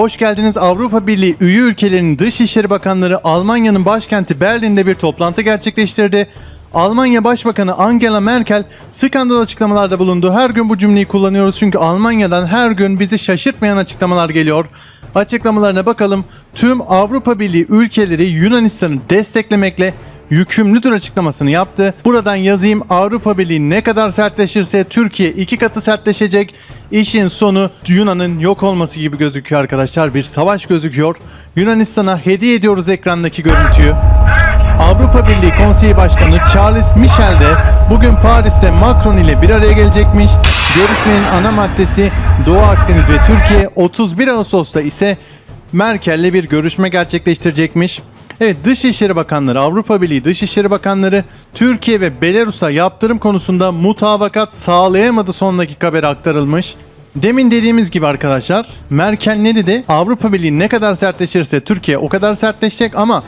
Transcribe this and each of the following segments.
Hoş geldiniz Avrupa Birliği üye ülkelerinin Dışişleri Bakanları Almanya'nın başkenti Berlin'de bir toplantı gerçekleştirdi. Almanya Başbakanı Angela Merkel skandal açıklamalarda bulundu. Her gün bu cümleyi kullanıyoruz çünkü Almanya'dan her gün bizi şaşırtmayan açıklamalar geliyor. Açıklamalarına bakalım. Tüm Avrupa Birliği ülkeleri Yunanistan'ı desteklemekle yükümlüdür açıklamasını yaptı. Buradan yazayım Avrupa Birliği ne kadar sertleşirse Türkiye iki katı sertleşecek. İşin sonu Yunan'ın yok olması gibi gözüküyor arkadaşlar. Bir savaş gözüküyor. Yunanistan'a hediye ediyoruz ekrandaki görüntüyü. Avrupa Birliği Konseyi Başkanı Charles Michel de bugün Paris'te Macron ile bir araya gelecekmiş. Görüşmenin ana maddesi Doğu Akdeniz ve Türkiye 31 Ağustos'ta ise Merkel'le bir görüşme gerçekleştirecekmiş. Evet Dışişleri Bakanları, Avrupa Birliği Dışişleri Bakanları Türkiye ve Belarus'a yaptırım konusunda mutabakat sağlayamadı son dakika haberi aktarılmış. Demin dediğimiz gibi arkadaşlar Merkel ne dedi? Avrupa Birliği ne kadar sertleşirse Türkiye o kadar sertleşecek ama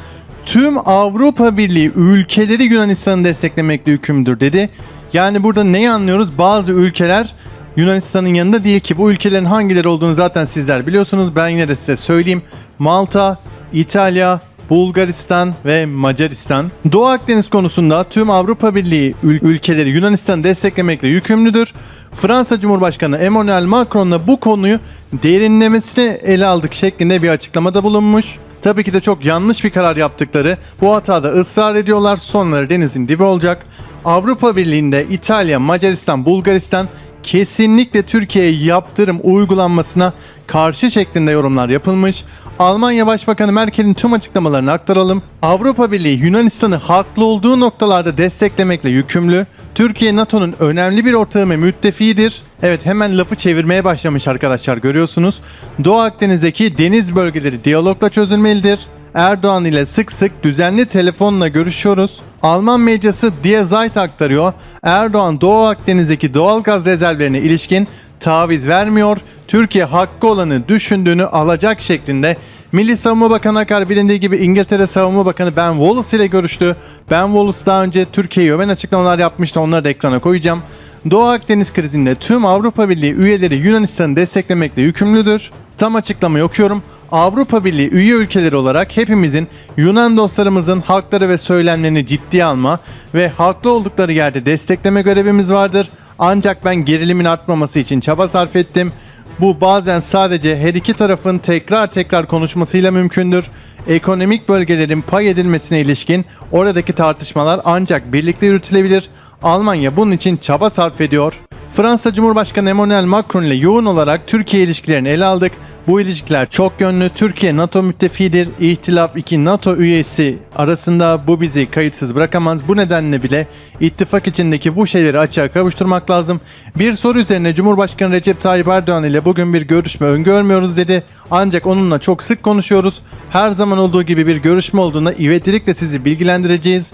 tüm Avrupa Birliği ülkeleri Yunanistan'ı desteklemekle hükümdür dedi. Yani burada neyi anlıyoruz? Bazı ülkeler Yunanistan'ın yanında değil ki bu ülkelerin hangileri olduğunu zaten sizler biliyorsunuz. Ben yine de size söyleyeyim. Malta, İtalya, Bulgaristan ve Macaristan. Doğu Akdeniz konusunda tüm Avrupa Birliği ül- ülkeleri Yunanistan'ı desteklemekle yükümlüdür. Fransa Cumhurbaşkanı Emmanuel Macron'la bu konuyu derinlemesine ele aldık şeklinde bir açıklamada bulunmuş. Tabii ki de çok yanlış bir karar yaptıkları, bu hatada ısrar ediyorlar, sonları denizin dibi olacak. Avrupa Birliği'nde İtalya, Macaristan, Bulgaristan kesinlikle Türkiye'ye yaptırım uygulanmasına karşı şeklinde yorumlar yapılmış. Almanya Başbakanı Merkel'in tüm açıklamalarını aktaralım. Avrupa Birliği Yunanistan'ı haklı olduğu noktalarda desteklemekle yükümlü. Türkiye NATO'nun önemli bir ortağı ve müttefiğidir. Evet hemen lafı çevirmeye başlamış arkadaşlar görüyorsunuz. Doğu Akdeniz'deki deniz bölgeleri diyalogla çözülmelidir. Erdoğan ile sık sık düzenli telefonla görüşüyoruz. Alman medyası Die Zeit aktarıyor. Erdoğan Doğu Akdeniz'deki doğal gaz rezervlerine ilişkin taviz vermiyor. Türkiye hakkı olanı düşündüğünü alacak şeklinde. Milli Savunma Bakanı Akar bilindiği gibi İngiltere Savunma Bakanı Ben Wallace ile görüştü. Ben Wallace daha önce Türkiye'ye öven açıklamalar yapmıştı. Onları da ekrana koyacağım. Doğu Akdeniz krizinde tüm Avrupa Birliği üyeleri Yunanistan'ı desteklemekle yükümlüdür. Tam açıklamayı okuyorum. Avrupa Birliği üye ülkeleri olarak hepimizin Yunan dostlarımızın hakları ve söylemlerini ciddiye alma ve haklı oldukları yerde destekleme görevimiz vardır. Ancak ben gerilimin artmaması için çaba sarf ettim. Bu bazen sadece her iki tarafın tekrar tekrar konuşmasıyla mümkündür. Ekonomik bölgelerin pay edilmesine ilişkin oradaki tartışmalar ancak birlikte yürütülebilir. Almanya bunun için çaba sarf ediyor. Fransa Cumhurbaşkanı Emmanuel Macron ile yoğun olarak Türkiye ilişkilerini ele aldık. Bu ilişkiler çok yönlü. Türkiye NATO müttefiğidir. İhtilaf iki NATO üyesi arasında bu bizi kayıtsız bırakamaz. Bu nedenle bile ittifak içindeki bu şeyleri açığa kavuşturmak lazım. Bir soru üzerine Cumhurbaşkanı Recep Tayyip Erdoğan ile bugün bir görüşme öngörmüyoruz dedi. Ancak onunla çok sık konuşuyoruz. Her zaman olduğu gibi bir görüşme olduğunda ivedilikle sizi bilgilendireceğiz.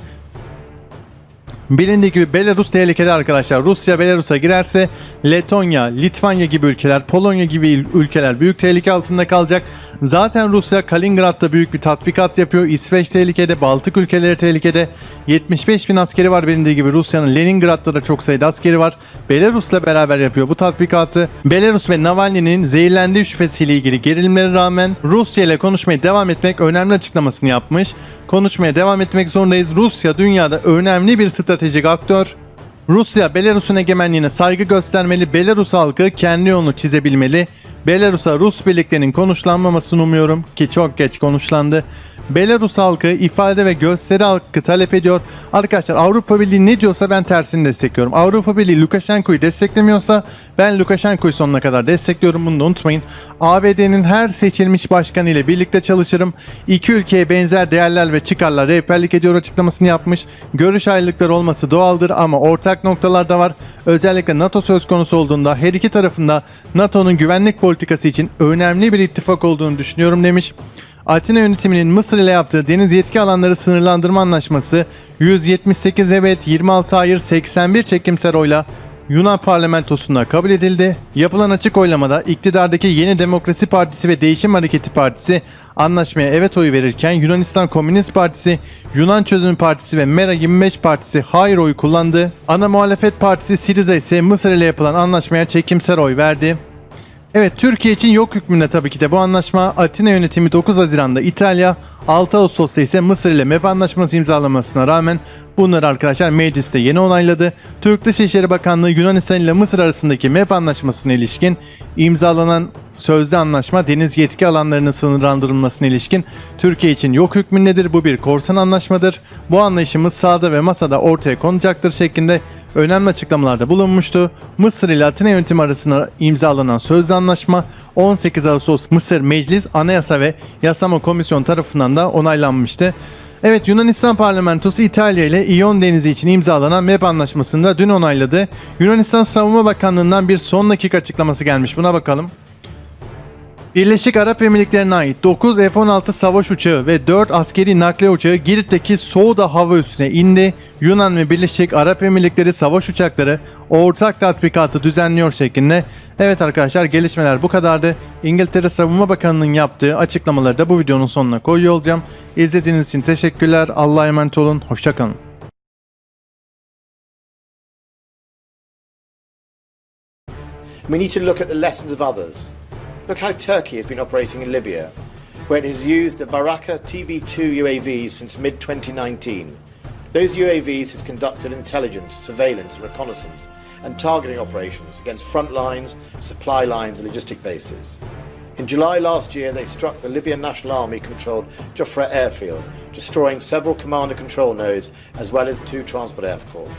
Bilindiği gibi Belarus tehlikeli arkadaşlar. Rusya Belarus'a girerse Letonya, Litvanya gibi ülkeler, Polonya gibi ülkeler büyük tehlike altında kalacak. Zaten Rusya Kaliningrad'da büyük bir tatbikat yapıyor. İsveç tehlikede, Baltık ülkeleri tehlikede. 75 bin askeri var bilindiği gibi. Rusya'nın Leningrad'da da çok sayıda askeri var. Belarus'la beraber yapıyor bu tatbikatı. Belarus ve Navalny'nin zehirlendiği şüphesiyle ilgili gerilimlere rağmen Rusya ile konuşmaya devam etmek önemli açıklamasını yapmış. Konuşmaya devam etmek zorundayız. Rusya dünyada önemli bir stratejik aktör. Rusya Belarus'un egemenliğine saygı göstermeli, Belarus halkı kendi yolunu çizebilmeli. Belarus'a Rus birliklerinin konuşlanmamasını umuyorum ki çok geç konuşlandı. Belarus halkı ifade ve gösteri hakkı talep ediyor. Arkadaşlar Avrupa Birliği ne diyorsa ben tersini destekliyorum. Avrupa Birliği Lukashenko'yu desteklemiyorsa ben Lukashenko'yu sonuna kadar destekliyorum bunu da unutmayın. ABD'nin her seçilmiş başkanı ile birlikte çalışırım. İki ülkeye benzer değerler ve çıkarlar rehberlik ediyor açıklamasını yapmış. Görüş ayrılıkları olması doğaldır ama ortak noktalar da var. Özellikle NATO söz konusu olduğunda her iki tarafında NATO'nun güvenlik politikası için önemli bir ittifak olduğunu düşünüyorum demiş. Atina yönetiminin Mısır ile yaptığı deniz yetki alanları sınırlandırma anlaşması 178 evet 26 hayır 81 çekimser oyla Yunan parlamentosunda kabul edildi. Yapılan açık oylamada iktidardaki Yeni Demokrasi Partisi ve Değişim Hareketi Partisi anlaşmaya evet oyu verirken Yunanistan Komünist Partisi, Yunan Çözüm Partisi ve Mera 25 Partisi hayır oyu kullandı. Ana muhalefet partisi Siriza ise Mısır ile yapılan anlaşmaya çekimser oy verdi. Evet Türkiye için yok hükmünde tabii ki de bu anlaşma Atina yönetimi 9 Haziran'da İtalya 6 Ağustos'ta ise Mısır ile MEP anlaşması imzalamasına rağmen bunları arkadaşlar mecliste yeni onayladı. Türk Dışişleri Bakanlığı Yunanistan ile Mısır arasındaki MEP anlaşmasına ilişkin imzalanan sözlü anlaşma deniz yetki alanlarının sınırlandırılmasına ilişkin Türkiye için yok hükmündedir. Bu bir korsan anlaşmadır. Bu anlayışımız sağda ve masada ortaya konacaktır şeklinde önemli açıklamalarda bulunmuştu. Mısır ile Atina yönetimi arasında imzalanan sözlü anlaşma 18 Ağustos Mısır Meclis Anayasa ve Yasama Komisyon tarafından da onaylanmıştı. Evet Yunanistan parlamentosu İtalya ile İyon Denizi için imzalanan MEP anlaşmasını da dün onayladı. Yunanistan Savunma Bakanlığı'ndan bir son dakika açıklaması gelmiş. Buna bakalım. Birleşik Arap Emirlikleri'ne ait 9 F-16 savaş uçağı ve 4 askeri nakliye uçağı Girit'teki Souda hava üssüne indi. Yunan ve Birleşik Arap Emirlikleri savaş uçakları ortak tatbikatı düzenliyor şeklinde. Evet arkadaşlar gelişmeler bu kadardı. İngiltere Savunma Bakanı'nın yaptığı açıklamaları da bu videonun sonuna koyuyor olacağım. İzlediğiniz için teşekkürler. Allah'a emanet olun. Hoşçakalın. We need to look at the lessons of others. Look how Turkey has been operating in Libya, where it has used the Baraka TB2 UAVs since mid 2019. Those UAVs have conducted intelligence, surveillance, reconnaissance, and targeting operations against front lines, supply lines, and logistic bases. In July last year, they struck the Libyan National Army controlled Jafra airfield, destroying several command and control nodes as well as two transport aircraft.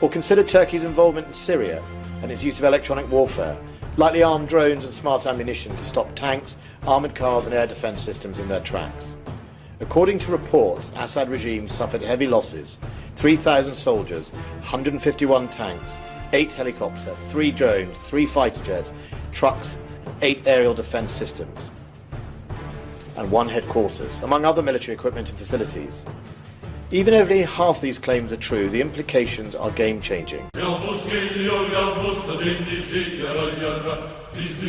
Or consider Turkey's involvement in Syria and its use of electronic warfare, lightly armed drones and smart ammunition to stop tanks, armoured cars, and air defence systems in their tracks. According to reports, Assad regime suffered heavy losses 3,000 soldiers, 151 tanks, 8 helicopters, 3 drones, 3 fighter jets, trucks, and 8 aerial defence systems, and one headquarters, among other military equipment and facilities. Even if only half these claims are true, the implications are game changing. Biz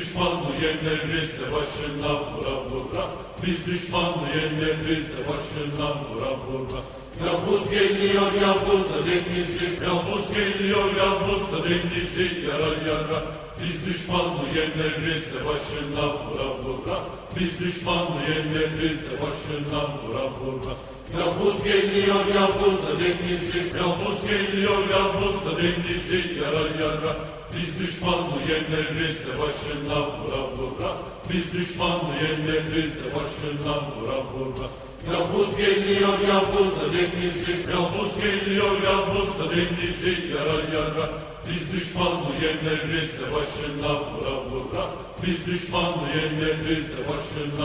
yeneriz de başından vura vura Biz düşmanlı yeneriz de başından vura vura Yavuz geliyor Yavuz da denizi. Yavuz geliyor Yavuz da denizi. Yarar yara Biz düşmanlı yeneriz de başından vura vura Biz düşmanlı yeneriz de başından vura vura Yavuz geliyor Yavuz da denizi. Yavuz geliyor Yavuz da denizi. Yarar yara Biz düşmanlı yeneriz de başından vura vura Biz düşmanlı yeneriz de başından vura vura Yavuz geliyor Yavuz da denizi Yavuz geliyor Yavuz da denizi yarar yara. Biz düşmanlı yeneriz de başından vura vura Biz düşmanlı yeneriz de başından